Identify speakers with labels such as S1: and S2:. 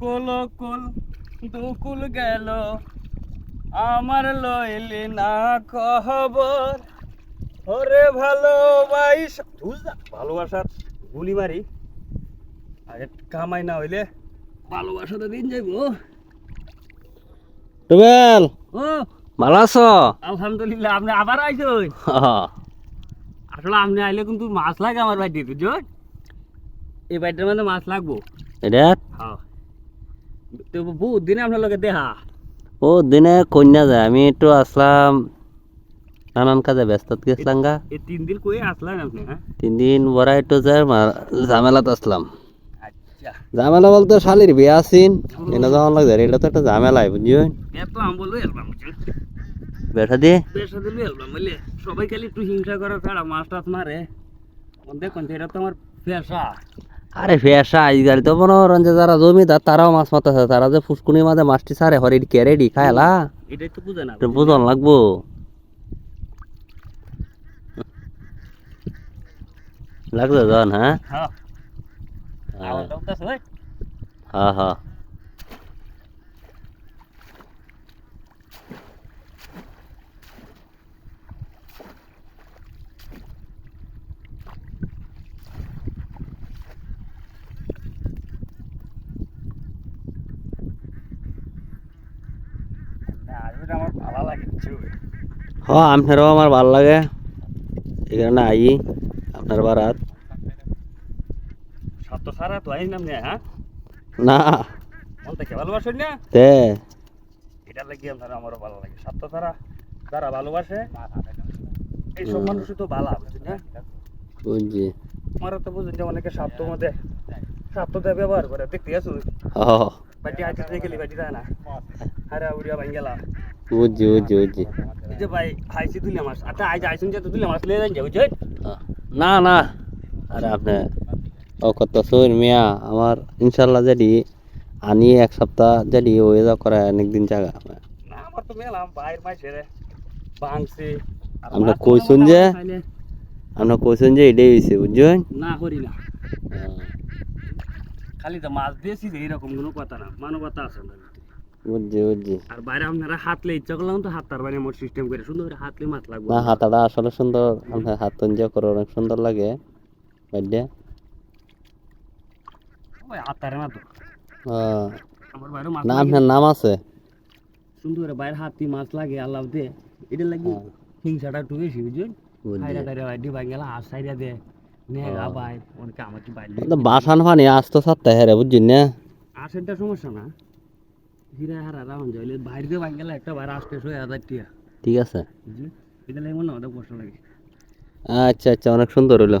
S1: কুল কুল দুকুল গেল। আমার লইলি না খবর। ওরে ভালোবাইস। বুঝলা ভালোবাসার গুলি মারি আগে কামাই না হইলে ভালোবাসাটা দিন যাইব।
S2: টুবেল
S1: ও।
S2: ভালো আছো?
S1: আলহামদুলিল্লাহ আপনি আবার আইসুন আসলে আপনি আইলে কিন্তু মাছ লাগে আমার বাড়িতে বুঝছেন? এই বাড়িটার মধ্যে মাছ লাগবো।
S2: এটা?
S1: হ্যাঁ। তো বহুত দিনে আপনার লগে দেখা।
S2: ও দিনে কন্যা যায় আমি একটু আসলাম নানান কাজে ব্যস্ত গেছিলাম গা
S1: এই তিন দিন কই আসলেন আপনি হ্যাঁ
S2: তিন দিন বড় একটু যায় ঝামেলাত আসলাম।
S1: আচ্ছা।
S2: ঝামেলা বলতে শালির বিয়া আছিন এনে যখন লাগে এটা তো একটা ঝামেলাই বুঝছেন
S1: এত আম বলব এলবাম
S2: বেটা দিয়ে
S1: এলবাম সবাই খালি একটু হিংসা করে ছাড়া মাছ টাছ মারে দেখুন এটা তো আমার পেশা
S2: আরে ফেসা আজকাল তো মনে করেন যে যারা জমিদার তারাও মাছ মারতেছে। তারা যে ফুসকুনির মাঝে মাছটি সারে হরে কেরেডি খায়লা
S1: এটাই তো বুঝে না।
S2: বুঝন লাগবো। লাগছে জন হ্যাঁ?
S1: হ্যাঁ
S2: হ্যাঁ। হ্যাঁ
S1: আমার ভালো লাগে
S2: হ আপনারও আমার ভালো লাগে। এখানে আই আপনার বারাত।
S1: সব তো সারা তো আইন নামনে হ্যাঁ?
S2: না।
S1: মন থেকে ভালোবাসেন না?
S2: তে।
S1: এটা লাগে আপনার আমারও ভালো লাগে। তারা যারা ভালোবাসে এইসব মানুষই তো ভালো বুঝছেন না?
S2: বুঝছি।
S1: আমারও তো বুঝছেন যে অনেকে স্বার্থ মধ্যে দিয়ে ব্যবহার করে দেখতে আসুন বাটি হাতে দিয়ে গেলি বাটি যায় না। আরে উড়িয়া ভাই গেলাম
S2: বুঝছি বুঝছি বুঝছি।
S1: এই যে ভাই হাইছি তুলে মাছ। আচ্ছা আইজ আইসুন যে তুলে মাছ লিয়ে যান বুঝছেন?
S2: না। না আরে আপনি ও কত শুন মিয়া। আমার ইনশাল্লাহ যেটি আনি এক সপ্তাহ যেটি হয়ে যাওয়া করে অনেকদিন জায়গা
S1: না আমার তো মেলাম বাইরের মাছ রে ভাঙছে।
S2: আমরা
S1: তো
S2: যে? আমরা কইছেন যে এটাই হয়েছে বুঝছেন?
S1: না করি না। খালি তো মাছ দিয়েছি যে এরকম কোনো কথা না মানবতা আছে না
S2: বুঝছি বুঝছি।
S1: আর বাইরে আপনারা হাতলে ইচ্ছা করলাম তো হাত তার বাইরে মোট সিস্টেম করে সুন্দর করে হাতলে মাছ লাগবে।
S2: না হাতাটা আসলে সুন্দর আপনার হাত তঞ্জা করে অনেক সুন্দর লাগে বাদ্যা
S1: ওই হাত না তো।
S2: হ্যাঁ।
S1: আমার বাইরে মাছ
S2: না আপনার নাম আছে?
S1: সুন্দর করে বাইরে হাতি মাছ লাগে আল্লাহ দে। এটা লাগে
S2: হ্যাঁ।
S1: হিংসাটা একটু বেশি বুঝছেন?
S2: বুঝছি।
S1: টাইরা বাইরে ভাই হাত সাইরা দে।
S2: তো বাসান ফানি আসতো সাতটা হেরে বুঝছেন না?
S1: সমস্যা না। হিরা হারা রাউন যাইলে বাইরে গেলা একটা বাইরে আসতে শোয়া হাজার টিয়া।
S2: ঠিক আছে।
S1: এটা লাগে মনে হয় অনেক কষ্ট লাগে।
S2: আচ্ছা আচ্ছা অনেক সুন্দর হলো।